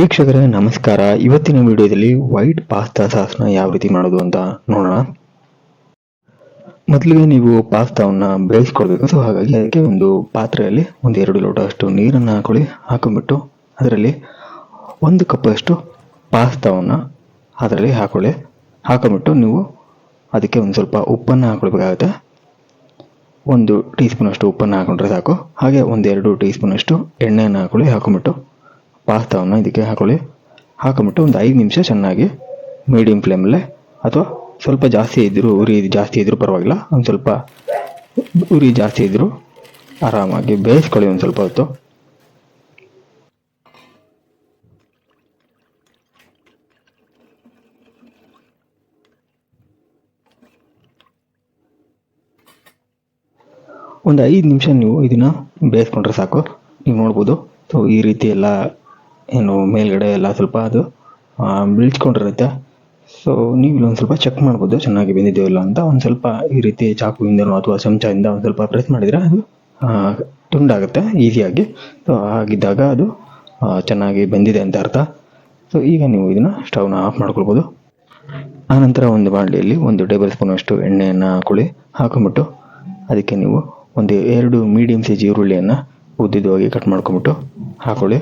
ವೀಕ್ಷಕರೇ, ನಮಸ್ಕಾರ. ಇವತ್ತಿನ ವಿಡಿಯೋದಲ್ಲಿ ವೈಟ್ ಪಾಸ್ತಾ ಸಾಸ್ನ ಯಾವ ರೀತಿ ಮಾಡೋದು ಅಂತ ನೋಡೋಣ. ಮೊದಲಿಗೆ ನೀವು ಪಾಸ್ತಾವನ್ನ ಬೇಯಿಸ್ಕೊಳ್ಬೇಕು. ಸೊ ಹಾಗಾಗಿ ಅದಕ್ಕೆ ಒಂದು ಪಾತ್ರೆಯಲ್ಲಿ ಒಂದು ಎರಡು ಲೋಟ ಅಷ್ಟು ನೀರನ್ನು ಹಾಕೊಳ್ಳಿ, ಹಾಕೊಂಡ್ಬಿಟ್ಟು ಅದರಲ್ಲಿ ಒಂದು ಕಪ್ಪಷ್ಟು ಪಾಸ್ತಾವನ್ನು ಅದರಲ್ಲಿ ಹಾಕೊಳ್ಳಿ. ಹಾಕೊಂಡ್ಬಿಟ್ಟು ನೀವು ಅದಕ್ಕೆ ಒಂದು ಸ್ವಲ್ಪ ಉಪ್ಪನ್ನು ಹಾಕೊಳ್ಬೇಕಾಗುತ್ತೆ. ಒಂದು ಟೀ ಸ್ಪೂನಷ್ಟು ಉಪ್ಪನ್ನು ಹಾಕೊಂಡ್ರೆ ಸಾಕು. ಹಾಗೆ ಒಂದೆರಡು ಟೀ ಸ್ಪೂನಷ್ಟು ಎಣ್ಣೆಯನ್ನು ಹಾಕೊಳ್ಳಿ, ಹಾಕೊಂಡ್ಬಿಟ್ಟು ಪಾಸ್ತಾವನ್ನು ಇದಕ್ಕೆ ಹಾಕೊಳ್ಳಿ. ಹಾಕೊಂಬಿಟ್ಟು ಒಂದು ಐದು ನಿಮಿಷ ಚೆನ್ನಾಗಿ ಮೀಡಿಯಂ ಫ್ಲೇಮಲ್ಲೇ ಅಥವಾ ಸ್ವಲ್ಪ ಜಾಸ್ತಿ ಇದ್ದರೂ ಉರಿ ಜಾಸ್ತಿ ಇದ್ದರೂ ಪರವಾಗಿಲ್ಲ, ಒಂದು ಸ್ವಲ್ಪ ಉರಿ ಜಾಸ್ತಿ ಇದ್ದರೂ ಆರಾಮಾಗಿ ಬೇಯಿಸ್ಕೊಳ್ಳಿ ಒಂದು ಸ್ವಲ್ಪ ಹೊತ್ತು. ಒಂದು ಐದು ನಿಮಿಷ ನೀವು ಇದನ್ನು ಬೇಯಿಸ್ಕೊಂಡ್ರೆ ಸಾಕು. ನೀವು ನೋಡ್ಬೋದು. ಸೊ ಈ ರೀತಿ ಎಲ್ಲ ಏನು ಮೇಲ್ಗಡೆ ಎಲ್ಲ ಸ್ವಲ್ಪ ಅದು ಬೀಳ್ಸ್ಕೊಂಡಿರುತ್ತೆ. ಸೊ ನೀವು ಇಲ್ಲೊಂದು ಸ್ವಲ್ಪ ಚೆಕ್ ಮಾಡ್ಬೋದು ಚೆನ್ನಾಗಿ ಬೆಂದಿದೆಯೋ ಇಲ್ಲ ಅಂತ. ಒಂದು ಸ್ವಲ್ಪ ಈ ರೀತಿ ಚಾಕುವಿಂದನೋ ಅಥವಾ ಚಮಚದಿಂದ ಒಂದು ಸ್ವಲ್ಪ ಪ್ರೆಸ್ ಮಾಡಿದರೆ ಅದು ತುಂಡಾಗುತ್ತೆ ಈಸಿಯಾಗಿ ಸೊ ಹಾಗಿದ್ದಾಗ ಅದು ಚೆನ್ನಾಗಿ ಬೆಂದಿದೆ ಅಂತ ಅರ್ಥ. ಸೊ ಈಗ ನೀವು ಇದನ್ನು ಸ್ಟವ್ನ ಆಫ್ ಮಾಡ್ಕೊಳ್ಬೋದು. ಆನಂತರ ಒಂದು ಬಾಣಲಿಯಲ್ಲಿ ಒಂದು ಟೇಬಲ್ ಸ್ಪೂನಷ್ಟು ಎಣ್ಣೆಯನ್ನು ಹಾಕೊಳ್ಳಿ ಹಾಕೊಂಬಿಟ್ಟು ಅದಕ್ಕೆ ನೀವು ಒಂದು ಎರಡು ಮೀಡಿಯಮ್ ಸೈಜ್ ಈರುಳ್ಳಿಯನ್ನು ಉದ್ದಿದ್ದವಾಗಿ ಕಟ್ ಮಾಡ್ಕೊಂಬಿಟ್ಟು ಹಾಕೊಳ್ಳಿ.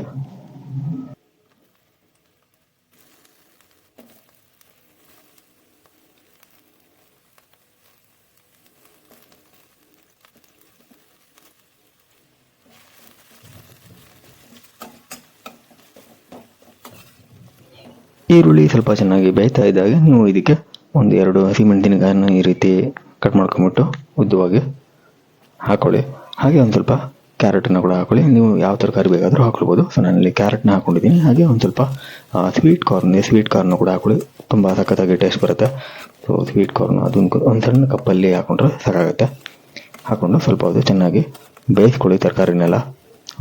ಈರುಳ್ಳಿ ಸ್ವಲ್ಪ ಚೆನ್ನಾಗಿ ಬೇಯ್ತಾ ಇದ್ದಾಗ ನೀವು ಇದಕ್ಕೆ ಒಂದು ಎರಡು ಹಸಿಮೆಣಸಿನಕಾಯನ್ನು ಈ ರೀತಿ ಕಟ್ ಮಾಡ್ಕೊಂಬಿಟ್ಟು ಉದ್ದವಾಗಿ ಹಾಕೊಳ್ಳಿ. ಹಾಗೆ ಒಂದು ಸ್ವಲ್ಪ ಕ್ಯಾರೆಟನ್ನು ಕೂಡ ಹಾಕೊಳ್ಳಿ. ನೀವು ಯಾವ ತರಕಾರಿ ಬೇಕಾದರೂ ಹಾಕೊಳ್ಬೋದು. ಸೊ ನಾನಲ್ಲಿ ಕ್ಯಾರೆಟ್ನ ಹಾಕೊಂಡಿದ್ದೀನಿ. ಹಾಗೆ ಒಂದು ಸ್ವಲ್ಪ ಸ್ವೀಟ್ ಕಾರ್ನ್ ಸ್ವೀಟ್ ಕಾರ್ನ್ ಕೂಡ ಹಾಕೊಳ್ಳಿ. ತುಂಬ ಸಖತ್ತಾಗಿ ಟೇಸ್ಟ್ ಬರುತ್ತೆ. ಸೊ ಸ್ವೀಟ್ ಕಾರ್ನ್ ಅದೊಂದು ಒಂದು ಸಣ್ಣ ಕಪ್ಪಲ್ಲಿ ಹಾಕೊಂಡ್ರೆ ಸಾಕಾಗುತ್ತೆ ಹಾಕೊಂಡು ಸ್ವಲ್ಪ ಅದು ಚೆನ್ನಾಗಿ ಬೇಯಿಸ್ಕೊಳ್ಳಿ ತರಕಾರಿನೆಲ್ಲ.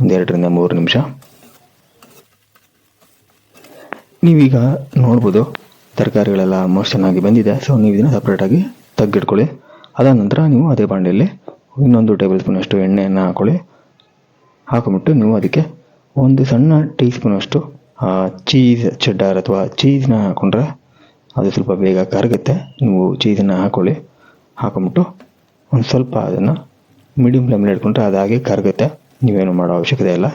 ಒಂದು ಎರಡರಿಂದ ಮೂರು ನಿಮಿಷ. ನೀವೀಗ ನೋಡ್ಬೋದು, ತರಕಾರಿಗಳೆಲ್ಲ ಆಲ್ಮೋಸ್ಟ್ ಚೆನ್ನಾಗಿ ಬಂದಿದೆ. ಸೊ ನೀವು ಇದನ್ನು ಸಪ್ರೇಟಾಗಿ ತೆಗೆದಿಟ್ಕೊಳ್ಳಿ. ಅದಾದ ನಂತರ ನೀವು ಅದೇ ಬಾಂಡೆಯಲ್ಲಿ ಇನ್ನೊಂದು ಟೇಬಲ್ ಸ್ಪೂನಷ್ಟು ಎಣ್ಣೆಯನ್ನು ಹಾಕೊಳ್ಳಿ. ಹಾಕೊಂಬಿಟ್ಟು ನೀವು ಅದಕ್ಕೆ ಒಂದು ಸಣ್ಣ ಟೀ ಸ್ಪೂನಷ್ಟು ಚೀಸ್ ಚೆಡ್ಡಾರ್ ಅಥವಾ ಚೀಸ್ನ ಹಾಕೊಂಡ್ರೆ ಅದು ಸ್ವಲ್ಪ ಬೇಗ ಕರಗುತ್ತೆ. ನೀವು ಚೀಸನ್ನು ಹಾಕೊಳ್ಳಿ. ಹಾಕೊಂಬಿಟ್ಟು ಒಂದು ಸ್ವಲ್ಪ ಅದನ್ನು ಮೀಡಿಯಮ್ ಫ್ಲೇಮಲ್ಲಿ ಇಟ್ಕೊಂಡ್ರೆ ಅದಾಗಿ ಕರಗುತ್ತೆ. ನೀವೇನು ಮಾಡೋ ಅವಶ್ಯಕತೆ ಇಲ್ಲ.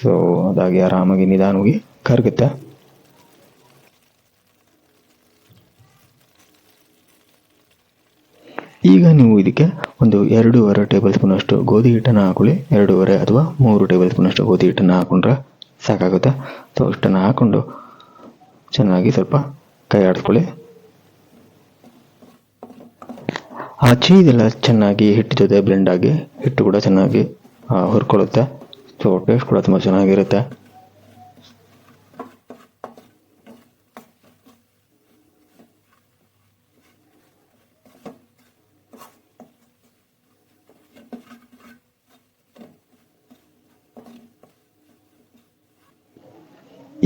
ಸೊ ಅದಾಗಿ ಆರಾಮಾಗಿ ನಿಧಾನವಾಗಿ ಕರಗುತ್ತೆ. ಈಗ ನೀವು ಇದಕ್ಕೆ ಒಂದು ಎರಡೂವರೆ ಟೇಬಲ್ ಸ್ಪೂನಷ್ಟು ಗೋಧಿ ಹಿಟ್ಟನ್ನು ಹಾಕೊಳ್ಳಿ. ಎರಡೂವರೆ ಅಥವಾ ಮೂರು ಟೇಬಲ್ ಸ್ಪೂನಷ್ಟು ಗೋಧಿ ಹಿಟ್ಟನ್ನು ಹಾಕೊಂಡ್ರೆ ಸಾಕಾಗುತ್ತೆ. ಸೊ ಅಷ್ಟನ್ನು ಹಾಕ್ಕೊಂಡು ಚೆನ್ನಾಗಿ ಸ್ವಲ್ಪ ಕೈ ಆಡಿಸ್ಕೊಳ್ಳಿ. ಆ ಚೀಸ್ ಎಲ್ಲ ಚೆನ್ನಾಗಿ ಹಿಟ್ಟು ಜೊತೆ ಬ್ಲೆಂಡ್ ಆಗಿ ಹಿಟ್ಟು ಕೂಡ ಚೆನ್ನಾಗಿ ಹುರ್ಕೊಳ್ಳುತ್ತೆ. ಸೊ ಟೇಸ್ಟ್ ಕೂಡ ತುಂಬ ಚೆನ್ನಾಗಿರುತ್ತೆ.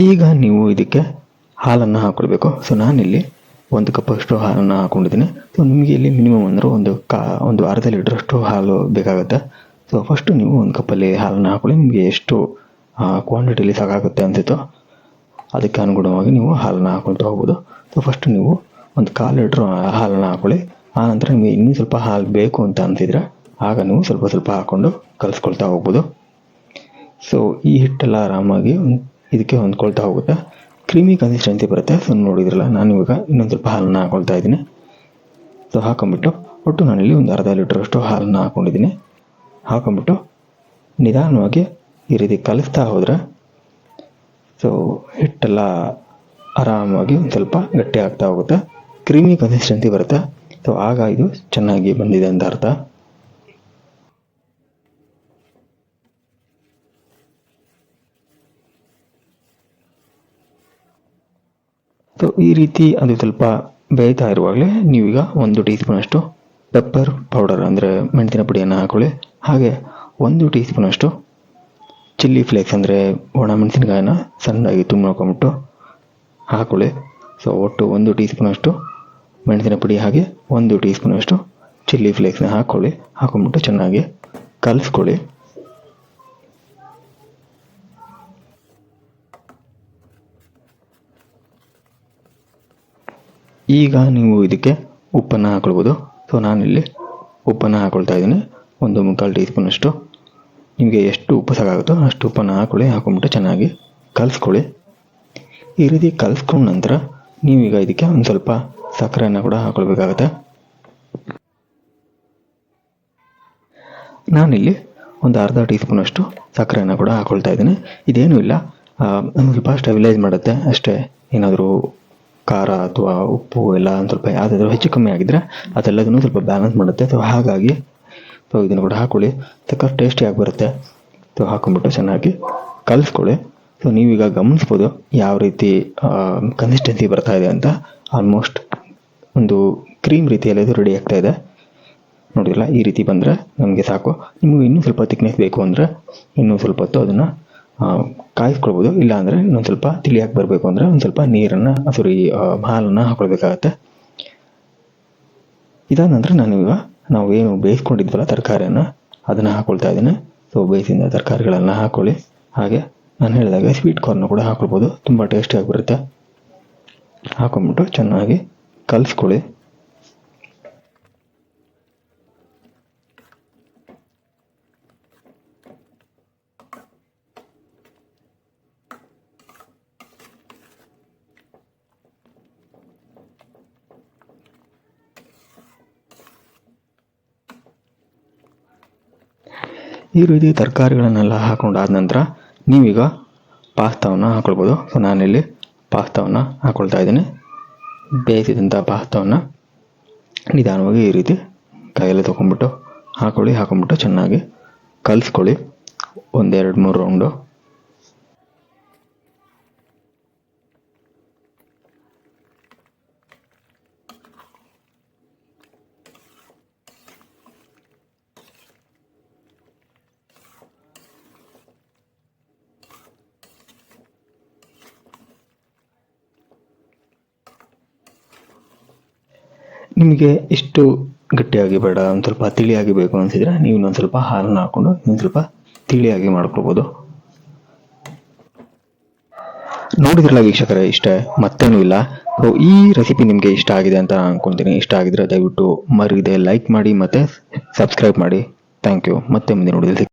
ಈಗ ನೀವು ಇದಕ್ಕೆ ಹಾಲನ್ನು ಹಾಕ್ಕೊಳ್ಬೇಕು ಸೊ ನಾನಿಲ್ಲಿ ಒಂದು ಕಪ್ಪಷ್ಟು ಹಾಲನ್ನು ಹಾಕೊಂಡಿದ್ದೀನಿ. ಸೊ ನಿಮಗೆ ಇಲ್ಲಿ ಮಿನಿಮಮ್ ಅಂದರೆ ಒಂದು ಕಾ, ಒಂದು ಅರ್ಧ ಲೀಟ್ರಷ್ಟು ಹಾಲು ಬೇಕಾಗುತ್ತೆ. ಸೊ ಫಸ್ಟು ನೀವು ಒಂದು ಕಪ್ಪಲ್ಲಿ ಹಾಲನ್ನು ಹಾಕೊಳ್ಳಿ. ನಿಮಗೆ ಎಷ್ಟು ಕ್ವಾಂಟಿಟಿಲಿ ಸಾಕಾಗುತ್ತೆ ಅನಿಸುತ್ತೋ ಅದಕ್ಕೆ ಅನುಗುಣವಾಗಿ ನೀವು ಹಾಲನ್ನು ಹಾಕೊಳ್ತಾ ಹೋಗ್ಬೋದು. ಸೊ ಫಸ್ಟ್ ನೀವು ಒಂದು ಕಾಲು ಲೀಟ್ರ್ ಹಾಲನ್ನು ಹಾಕೊಳ್ಳಿ. ಆನಂತರ ನಿಮಗೆ ಇನ್ನೂ ಸ್ವಲ್ಪ ಹಾಲು ಬೇಕು ಅಂತ ಅನಿಸಿದ್ರೆ ಆಗ ನೀವು ಸ್ವಲ್ಪ ಸ್ವಲ್ಪ ಹಾಕ್ಕೊಂಡು ಕಲಿಸ್ಕೊಳ್ತಾ ಹೋಗ್ಬೋದು. ಸೊ ಈ ಹಿಟ್ಟೆಲ್ಲ ಆರಾಮಾಗಿ ಇದಕ್ಕೆ ಹೊಂದ್ಕೊಳ್ತಾ ಹೋಗುತ್ತೆ. ಕ್ರೀಮಿ ಕನ್ಸಿಸ್ಟೆನ್ಸಿ ಬರುತ್ತೆ. ಸೊ ನೋಡಿದ್ರಲ್ಲ, ನಾನು ಇವಾಗ ಇನ್ನೊಂದು ಸ್ವಲ್ಪ ಹಾಲನ್ನು ಹಾಕೊಳ್ತಾ ಇದ್ದೀನಿ. ಸೊ ಹಾಕೊಂಬಿಟ್ಟು ಒಟ್ಟು ನಾನಿಲ್ಲಿ ಒಂದು ಅರ್ಧ ಲೀಟ್ರಷ್ಟು ಹಾಲನ್ನು ಹಾಕೊಂಡಿದ್ದೀನಿ. ಹಾಕೊಂಬಿಟ್ಟು ನಿಧಾನವಾಗಿ ಈ ರೀತಿ ಕಲಿಸ್ತಾ ಹೋದರೆ ಸೊ ಹಿಟ್ಟೆಲ್ಲ ಆರಾಮಾಗಿ ಒಂದು ಸ್ವಲ್ಪ ಗಟ್ಟಿ ಆಗ್ತಾ ಹೋಗುತ್ತೆ. ಕ್ರೀಮಿ ಕನ್ಸಿಸ್ಟೆನ್ಸಿ ಬರುತ್ತೆ. ಸೊ ಆಗ ಇದು ಚೆನ್ನಾಗಿ ಬಂದಿದೆ ಅಂತ ಅರ್ಥ. ಸೊ ಈ ರೀತಿ ಅದು ಸ್ವಲ್ಪ ಬೇಯ್ತಾ ಇರುವಾಗಲೇ ನೀವೀಗ ಒಂದು ಟೀ ಸ್ಪೂನಷ್ಟು ಪೆಪ್ಪರ್ ಪೌಡರ್ ಅಂದರೆ ಮೆಣಸಿನ ಪುಡಿಯನ್ನು ಹಾಕೊಳ್ಳಿ. ಹಾಗೆ ಒಂದು ಟೀ ಸ್ಪೂನಷ್ಟು ಚಿಲ್ಲಿ ಫ್ಲೇಕ್ಸ್ ಅಂದರೆ ಒಣ ಮೆಣಸಿನಕಾಯಿನ ಸಣ್ಣದಾಗಿ ತುಂಬಿಕೊಂಬಿಟ್ಟು ಹಾಕೊಳ್ಳಿ. ಸೊ ಒಟ್ಟು ಒಂದು ಟೀ ಸ್ಪೂನಷ್ಟು ಮೆಣಸಿನ ಪುಡಿ ಹಾಗೆ ಒಂದು ಟೀ ಸ್ಪೂನಷ್ಟು ಚಿಲ್ಲಿ ಫ್ಲೇಕ್ಸ್ನ ಹಾಕ್ಕೊಳ್ಳಿ ಹಾಕೊಂಬಿಟ್ಟು ಚೆನ್ನಾಗಿ ಕಲಿಸ್ಕೊಳ್ಳಿ. ಈಗ ನೀವು ಇದಕ್ಕೆ ಉಪ್ಪನ್ನು ಹಾಕೊಳ್ಬೋದು. ಸೊ ನಾನಿಲ್ಲಿ ಉಪ್ಪನ್ನು ಹಾಕೊಳ್ತಾ ಇದ್ದೀನಿ. ಒಂದು ಮುಕ್ಕಾಲು ಟೀ ಸ್ಪೂನಷ್ಟು ನಿಮಗೆ ಎಷ್ಟು ಉಪ್ಪು ಸಾಕಾಗುತ್ತೋ ಅಷ್ಟು ಉಪ್ಪನ್ನು ಹಾಕೊಳ್ಳಿ ಹಾಕೊಂಡ್ಬಿಟ್ಟು ಚೆನ್ನಾಗಿ ಕಲಿಸ್ಕೊಳ್ಳಿ. ಈ ರೀತಿ ಕಲಿಸ್ಕೊಂಡ ನಂತರ ನೀವೀಗ ಇದಕ್ಕೆ ಒಂದು ಸ್ವಲ್ಪ ಸಕ್ಕರೆಯನ್ನು ಕೂಡ ಹಾಕೊಳ್ಬೇಕಾಗತ್ತೆ. ನಾನಿಲ್ಲಿ ಒಂದು ಅರ್ಧ ಟೀ ಸ್ಪೂನಷ್ಟು ಸಕ್ಕರೆಯನ್ನು ಕೂಡ ಹಾಕೊಳ್ತಾ ಇದ್ದೀನಿ. ಇದೇನೂ ಇಲ್ಲ. ನಮಗೆ ಸ್ವಲ್ಪ ಸ್ಟೆಬಿಲೈಸ್ ಮಾಡುತ್ತೆ ಅಷ್ಟೇ. ಏನಾದರೂ ಖಾರ ಅಥವಾ ಉಪ್ಪು ಎಲ್ಲ ಒಂದು ಸ್ವಲ್ಪ ಯಾವುದಾದ್ರೂ ಹೆಚ್ಚು ಕಮ್ಮಿ ಆಗಿದ್ದರೆ ಅದೆಲ್ಲದನ್ನು ಸ್ವಲ್ಪ ಬ್ಯಾಲೆನ್ಸ್ ಮಾಡುತ್ತೆ. ಸೊ ಹಾಗಾಗಿ ಸೊ ಇದನ್ನು ಕೂಡ ಹಾಕೊಳ್ಳಿ. ತಕ್ಕ ಟೇಸ್ಟಿಯಾಗಿ ಬರುತ್ತೆ. ಸೊ ಹಾಕೊಂಡ್ಬಿಟ್ಟು ಚೆನ್ನಾಗಿ ಕಲಿಸ್ಕೊಳ್ಳಿ. ಸೊ ನೀವೀಗ ಗಮನಿಸ್ಬೋದು ಯಾವ ರೀತಿ ಕನ್ಸಿಸ್ಟೆನ್ಸಿ ಬರ್ತಾ ಇದೆ ಅಂತ. ಆಲ್ಮೋಸ್ಟ್ ಒಂದು ಕ್ರೀಮ್ ರೀತಿಯಲ್ಲಿ ಇದು ರೆಡಿ ಆಗ್ತಾ ಇದೆ. ನೋಡಿಲ್ಲ ಈ ರೀತಿ ಬಂದರೆ ನಮಗೆ ಸಾಕು. ನಿಮಗೆ ಇನ್ನೂ ಸ್ವಲ್ಪ ತಿಕ್ನೆಸ್ ಬೇಕು ಅಂದರೆ ಇನ್ನೂ ಸ್ವಲ್ಪ ಹೊತ್ತು ಅದನ್ನು ಕಾಯಿಸ್ಕೊಳ್ಬೋದು. ಇಲ್ಲ ಅಂದರೆ ಇನ್ನೊಂದು ಸ್ವಲ್ಪ ತಿಳಿಯಾಗಿ ಬರಬೇಕು ಅಂದರೆ ಒಂದು ಸ್ವಲ್ಪ ನೀರನ್ನು ಸಾರಿ ಹಾಲನ್ನು ಹಾಕೊಳ್ಬೇಕಾಗತ್ತೆ. ಇದಾದ ನಂತರ ನಾನು ಈಗ ನಾವು ಏನು ಬೇಯಿಸ್ಕೊಂಡಿದ್ವಲ್ಲ ತರಕಾರಿಯನ್ನು, ಅದನ್ನು ಹಾಕ್ಕೊಳ್ತಾ ಇದ್ದೀನಿ. ಸೊ ಬೇಯಿಸಿದ ತರಕಾರಿಗಳನ್ನು ಹಾಕೊಳ್ಳಿ. ಹಾಗೆ ನಾನು ಹೇಳಿದಾಗ ಸ್ವೀಟ್ ಕಾರ್ನ್ ಕೂಡ ಹಾಕ್ಕೊಳ್ಬೋದು ತುಂಬ ಟೇಸ್ಟಿಯಾಗಿ ಬರುತ್ತೆ. ಹಾಕೊಂಡ್ಬಿಟ್ಟು ಚೆನ್ನಾಗಿ ಕಲಿಸ್ಕೊಳ್ಳಿ. ಈ ರೀತಿ ತರಕಾರಿಗಳನ್ನೆಲ್ಲ ಹಾಕೊಂಡಾದ ನಂತರ ನೀವೀಗ ಪಾಸ್ತಾವನ್ನು ಹಾಕೊಳ್ಬೋದು. ಸೊ ನಾನಿಲ್ಲಿ ಪಾಸ್ತಾವನ್ನು ಹಾಕೊಳ್ತಾ ಇದ್ದೀನಿ. ಬೇಯಿಸಿದಂಥ ಪಾಸ್ತಾವನ್ನು ನಿಧಾನವಾಗಿ ಈ ರೀತಿ ಕೈಯಲ್ಲಿ ತೊಗೊಂಡ್ಬಿಟ್ಟು ಹಾಕೊಳ್ಳಿ, ಹಾಕೊಂಡ್ಬಿಟ್ಟು ಚೆನ್ನಾಗಿ ಕಲಿಸ್ಕೊಳ್ಳಿ. ಒಂದೆರಡು ಮೂರು ರೌಂಡು. ನಿಮಗೆ ಇಷ್ಟು ಗಟ್ಟಿಯಾಗಿ ಬೇಡ, ಒಂದು ಸ್ವಲ್ಪ ತಿಳಿಯಾಗಿ ಬೇಕು ಅನಿಸಿದರೆ ನೀವು ಇನ್ನೊಂದು ಸ್ವಲ್ಪ ಹಾಲನ್ನು ಹಾಕ್ಕೊಂಡು ಇನ್ನೊಂದು ಸ್ವಲ್ಪ ತಿಳಿಯಾಗಿ ಮಾಡ್ಕೊಬೋದು ನೋಡಿದ್ರಲ್ಲ ವೀಕ್ಷಕರೇ, ಇಷ್ಟೇ, ಮತ್ತೇನೂ ಇಲ್ಲ. ಸೊ ಈ ರೆಸಿಪಿ ನಿಮಗೆ ಇಷ್ಟ ಆಗಿದೆ ಅಂತ ಅನ್ಕೊಂತೀನಿ. ಇಷ್ಟ ಆಗಿದ್ರೆ ದಯವಿಟ್ಟು ಮರಿದೆ ಲೈಕ್ ಮಾಡಿ ಮತ್ತು ಸಬ್ಸ್ಕ್ರೈಬ್ ಮಾಡಿ. ಥ್ಯಾಂಕ್ ಯು ಮತ್ತೆ ಮುಂದೆ ನೋಡಿದ್ರೆ